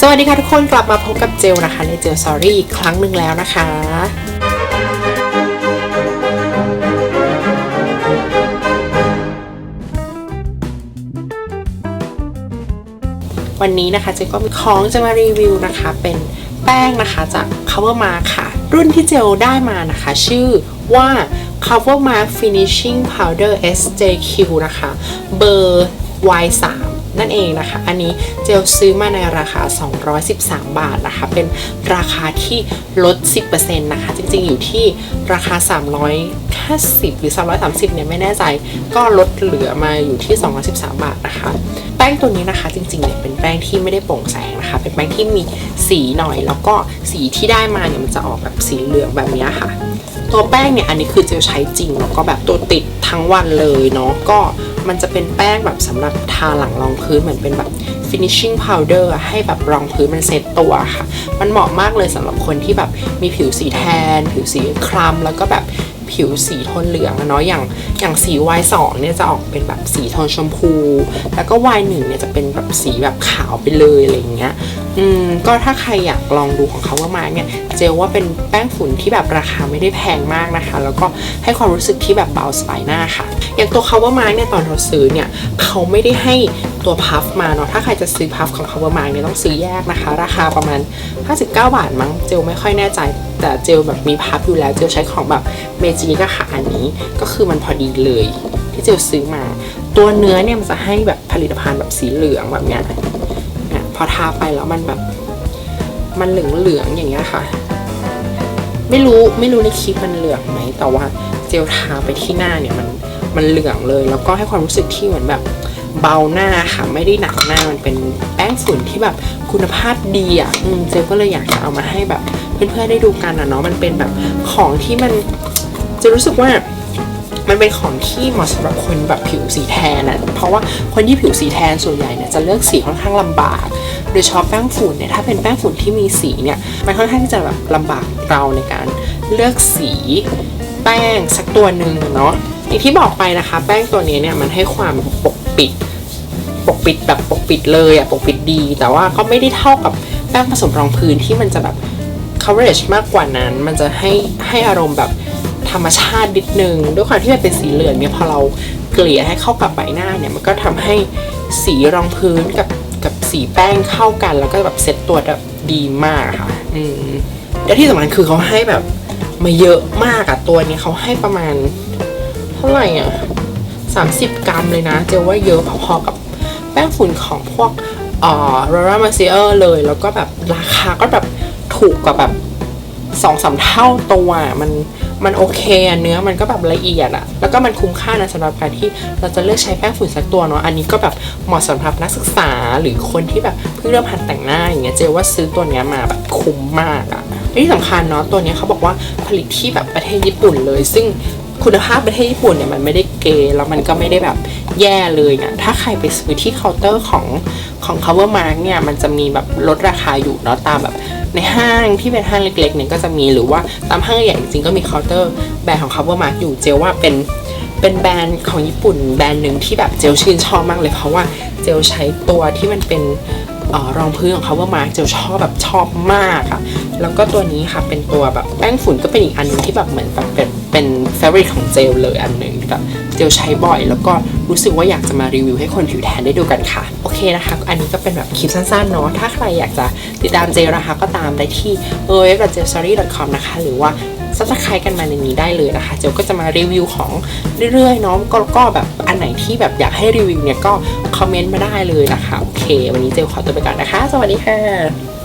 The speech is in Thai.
สวัสดีค่ะทุกคนกลับมาพบกับเจลนะคะ ในเจลซอรี่อีกครั้งหนึ่งแล้วนะคะ วันนี้นะคะเจลก็มีของจะมารีวิวนะคะ เป็นแป้งนะคะจาก Cover Mark ค่ะ รุ่นที่เจลได้มานะคะ ชื่อว่า Cover Mark Finishing Powder SJQ นะคะ เบอร์ Y3 นั่นเองนะคะ อันนี้เจลซื้อมาในราคา 213 บาทนะคะ เป็นราคาที่ลด 10%นะคะ จริงๆ อยู่ที่ราคา 350 หรือ 330 เนี่ยไม่แน่ใจ ก็ลดเหลือมาอยู่ที่ 213 บาทนะคะ แป้งตัวนี้นะคะจริงๆ เนี่ยเป็นแป้งที่ไม่ได้โปร่งแสงนะคะ เป็นแป้งที่มีสีหน่อย แล้วก็สีที่ได้มาเนี่ยมันจะออกแบบสีเหลืองแบบนี้ค่ะ ตัวแป้งเนี่ยอันนี้คือเจลใช้จริงแล้วก็แบบตัวติดทั้งวันเลยเนาะ ก็ มันจะเป็นแป้งแบบสำหรับทาหลังรองพื้นเหมือนเป็นแบบ finishing powder ให้แบบรองพื้นมันเซ็ตตัวค่ะ มันเหมาะมากเลยสำหรับคนที่แบบมีผิวสีแทน ผิวสีคล้ำแล้วก็แบบผิวสีโทนเหลืองเนาะอย่างอย่างสี Y2 เนี่ยจะออกเป็นแบบสีโทนชมพู แล้วก็ Y1 เนี่ยจะเป็นแบบสีแบบขาวไปเลยอะไรอย่างเงี้ยอืมก็ถ้าใครอยากลองดูของเขาว่ามาเนี่ยเจลว่าเป็นแป้งฝุ่นที่แบบราคาไม่ได้แพงมากนะคะ แล้วก็ให้ความรู้สึกที่แบบเบาสบายหน้าค่ะ อย่างตัว cover mark เนี่ยตอนเราซื้อเนี่ยเขาไม่ได้ให้ตัวพัฟมาเนาะถ้าใครจะซื้อพัฟของ cover mark เนี่ยต้องซื้อแยกนะคะ ราคาประมาณ 59 บาทมั้งเจลไม่ค่อยแน่ใจ แต่เจลแบบมีพัฟอยู่แล้วเจลใช้ของแบบเมจิก็ค่ะอันนี้ก็คือมันพอดีเลย ที่เจลซื้อมา ตัวเนื้อเนี่ยมันจะให้แบบผลิตภัณฑ์แบบสีเหลืองแบบเนี้ยเนี่ยพอทาไปแล้วมันแบบมันเหลืองเหลืองๆอย่างเงี้ยค่ะ ไม่รู้ไม่รู้ในคลิปมันเหลืองไหมแต่ว่าเจลทาไปที่หน้าเนี่ยมัน มันเหลืองเลย แล้วก็ให้ความรู้สึกที่เหมือนแบบเบาหน้าค่ะไม่ได้หนักหน้ามันเป็นแป้งฝุ่นที่แบบคุณภาพดีอะอเจก็เลยอยากจะเอามาให้แบบ เพื่อนๆได้ดูกันอะเนาะมันเป็นแบบของที่มันจะรู้สึกว่ามันเป็นของที่เหมาะสำหรับคนแบบผิวสีแทนนะเพราะว่าคนที่ผิวสีแทนส่วนใหญ่เนี่ยจะเลือกสีค่อนข้างลำบาก โดยเฉพาะแป้งฝุ่นเนี่ยถ้าเป็นแป้งฝุ่นที่มีสีเนี่ยมันค่อนข้างที่จะแบบลำบากเราในการเลือกสีแป้งสักตัวหนึ่งเนาะ อย่างที่บอกไปนะคะ แป้งตัวนี้เนี่ยมันให้ความปกปิด ปกปิดแบบปกปิดเลยอะปกปิดดี แต่ว่าก็ไม่ได้เท่ากับแป้งผสมรองพื้นที่มันจะแบบ coverage มากกว่านั้น มันจะให้ให้อารมณ์แบบธรรมชาตินิดนึง ด้วยความที่มันเป็นสีเหลืองเนี่ยพอเราเกลี่ยให้เข้ากับใบหน้าเนี่ยมันก็ทำให้สีรองพื้นกับกับสีแป้งเข้ากัน แล้วก็แบบเซ็ตตัวแบบดีมากค่ะ อืมแล้วที่สำคัญคือเขาให้แบบมาเยอะมากอะตัวนี้เขาให้ประมาณ ท่าไหร่อะสามสิบกรัมเลยนะ เจลว่าเยอะพอๆกับแป้งฝุ่นของพวกเอ่อ r o r a m a c i e r เลย แล้วก็แบบราคาก็แบบถูกกว่าแบบสองสามเท่าตัวอะมันมันโอเคอะเนื้อมันก็แบบละเอียดอะแล้วก็มันคุ้มค่านะสำหรับการที่เราจะเลือกใช้แป้งฝุ่นสักตัวเนาะอันนี้ก็แบบเหมาะสำหรับนักศึกษาหรือคนที่แบบเพิ่งเริ่มหัดแต่งหน้าอย่างเงี้ยเจว่าซื้อตัวเนี้ยมาแบบคุ้มมากอะและที่สำคัญเนาะตัวเนี้ยเขาบอกว่าผลิตที่แบบประเทศญี่ปุ่นเลย ซึ่ง คุณภาพประเทศญี่ปุ่นเนี่ยมันไม่ได้เกย์แล้วมันก็ไม่ได้แบบแย่เลยเนะถ้าใครไปซื้อที่เคาน์เตอร์ของของ cover mark เนี่ยมันจะมีแบบลดราคาอยู่เนาะตามแบบในห้างที่เป็นห้างเล็กๆเนี่ยก็จะมีหรือว่าตามห้างใหญ่จริงๆก็มีเคาน์เตอร์แบรนด์ของ cover mark อยู่เจลว่าเป็นเป็นแบรนด์ของญี่ปุ่นแบรนด์หนึ่งที่แบบเจลชื่นชอบมากเลยเพราะว่าเจลใช้ตัวที่มันเป็นออรองพื้นของ Cover Mark เจลชอบแบบชอบมากอะแล้วก็ตัวนี้ค่ะเป็นตัวแบบแป้งฝุ่นก็เป็นอีกอันนึงที่แบบเหมือนแบบเป็น เป็นเฟเวอร์ของเจลเลยอันหนึ่งแบบเจลใช้บ่อย แล้วก็รู้สึกว่าอยากจะมารีวิวให้คนผิวแทนได้ดูกันค่ะ โอเคนะคะ อันนี้ก็เป็นแบบคลิปสั้นๆเนาะถ้าใครอยากจะติดตามเจลนะคะก็ตามได้ที่ w w w j e l s o r y c o m นะคะ หรือว่าซับสไครต์กันมาในนี้ได้เลยนะคะ เจลก็จะมารีวิวของเรื่อยๆเนาะก็ก็แบบอันไหนที่แบบอยากให้รีวิวเนี่ยก็คอมเมนต์มาได้เลยนะคะ โอเค วันนี้เจลขอตัวไปก่อนนะคะ สวัสดีค่ะ